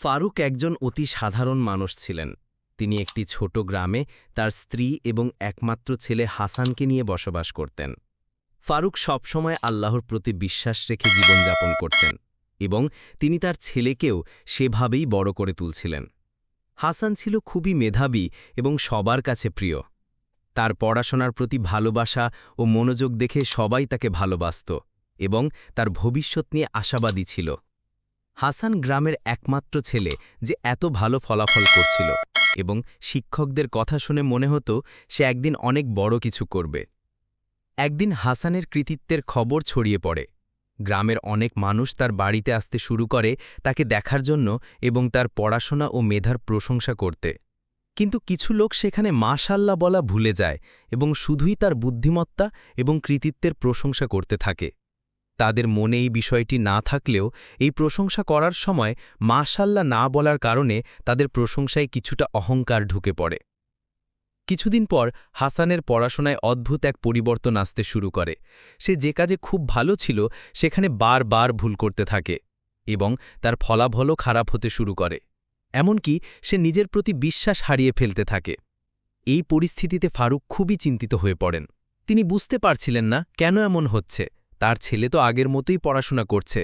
ফারুক একজন অতি সাধারণ মানুষ ছিলেন। তিনি একটি ছোট গ্রামে তার স্ত্রী এবং একমাত্র ছেলে হাসানকে নিয়ে বসবাস করতেন। ফারুক সবসময় আল্লাহর প্রতি বিশ্বাস রেখে জীবনযাপন করতেন এবং তিনি তার ছেলেকেও সেভাবেই বড় করে তুলছিলেন। হাসান ছিল খুবই মেধাবী এবং সবার কাছে প্রিয়। তার পড়াশোনার প্রতি ভালোবাসা ও মনোযোগ দেখে সবাই তাকে ভালোবাসত এবং তার ভবিষ্যৎ নিয়ে আশাবাদী ছিল। হাসান গ্রামের একমাত্র ছেলে যে এত ভালো ফলাফল করছিল এবং শিক্ষকদের কথা শুনে মনে হতো সে একদিন অনেক বড় কিছু করবে। একদিন হাসানের কৃতিত্বের খবর ছড়িয়ে পড়ে। গ্রামের অনেক মানুষ তার বাড়িতে আসতে শুরু করে তাকে দেখার জন্য এবং তার পড়াশোনা ও মেধার প্রশংসা করতে। কিন্তু কিছু লোক সেখানে মাশাল্লা বলা ভুলে যায় এবং শুধুই তার বুদ্ধিমত্তা এবং কৃতিত্বের প্রশংসা করতে থাকে। তাদের মনে এই বিষয়টি না থাকলেও এই প্রশংসা করার সময় মাশাল্লা না বলার কারণে তাদের প্রশংসায় কিছুটা অহংকার ঢুকে পড়ে। কিছুদিন পর হাসানের পড়াশোনায় অদ্ভুত এক পরিবর্তন আসতে শুরু করে। সে যে কাজে খুব ভালো ছিল, সেখানে বারবার ভুল করতে থাকে এবং তার ফলাফলও খারাপ হতে শুরু করে। এমনকি সে নিজের প্রতি বিশ্বাস হারিয়ে ফেলতে থাকে। এই পরিস্থিতিতে ফারুক খুবই চিন্তিত হয়ে পড়েন। তিনি বুঝতে পারছিলেন না কেন এমন হচ্ছে। তার ছেলে তো আগের মতোই পড়াশোনা করছে।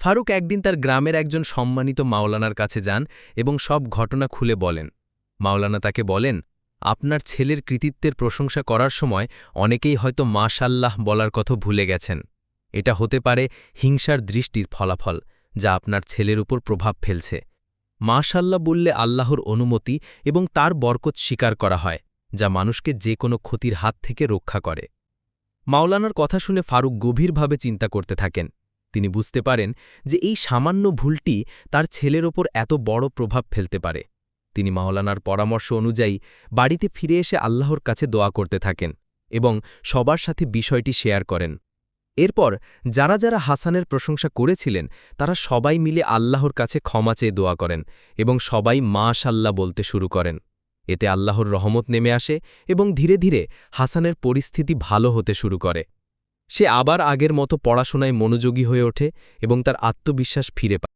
ফারুক একদিন তার গ্রামের একজন সম্মানিত মাওলানার কাছে যান এবং সব ঘটনা খুলে বলেন। মাওলানা তাকে বলেন, আপনার ছেলের কৃতিত্বের প্রশংসা করার সময় অনেকেই হয়তো মাশাল্লাহ বলার কথা ভুলে গেছেন। এটা হতে পারে হিংসার দৃষ্টি ফলাফল, যা আপনার ছেলের উপর প্রভাব ফেলছে। মাশাল্লাহ বললে আল্লাহর অনুমতি এবং তার বরকত স্বীকার করা হয়, যা মানুষকে যে কোনো ক্ষতির হাত থেকে রক্ষা করে। মাওলানার কথা শুনে ফারুক গভীরভাবে চিন্তা করতে থাকেন। তিনি বুঝতে পারেন যে এই সামান্য ভুলটি তার ছেলের ওপর এত বড় প্রভাব ফেলতে পারে। তিনি মাওলানার পরামর্শ অনুযায়ী বাড়িতে ফিরে এসে আল্লাহর কাছে দোয়া করতে থাকেন এবং সবার সাথে বিষয়টি শেয়ার করেন। এরপর যারা যারা হাসানের প্রশংসা করেছিলেন, তারা সবাই মিলে আল্লাহর কাছে ক্ষমা চেয়ে দোয়া করেন এবং সবাই মা মাশাল্লাহ বলতে শুরু করেন। এতে আল্লাহর রহমত নেমে আসে এবং ধীরে ধীরে হাসানের পরিস্থিতি ভালো হতে শুরু করে। সে আবার আগের মতো পড়াশোনায় মনোযোগী হয়ে ওঠে এবং তার আত্মবিশ্বাস ফিরে পায়।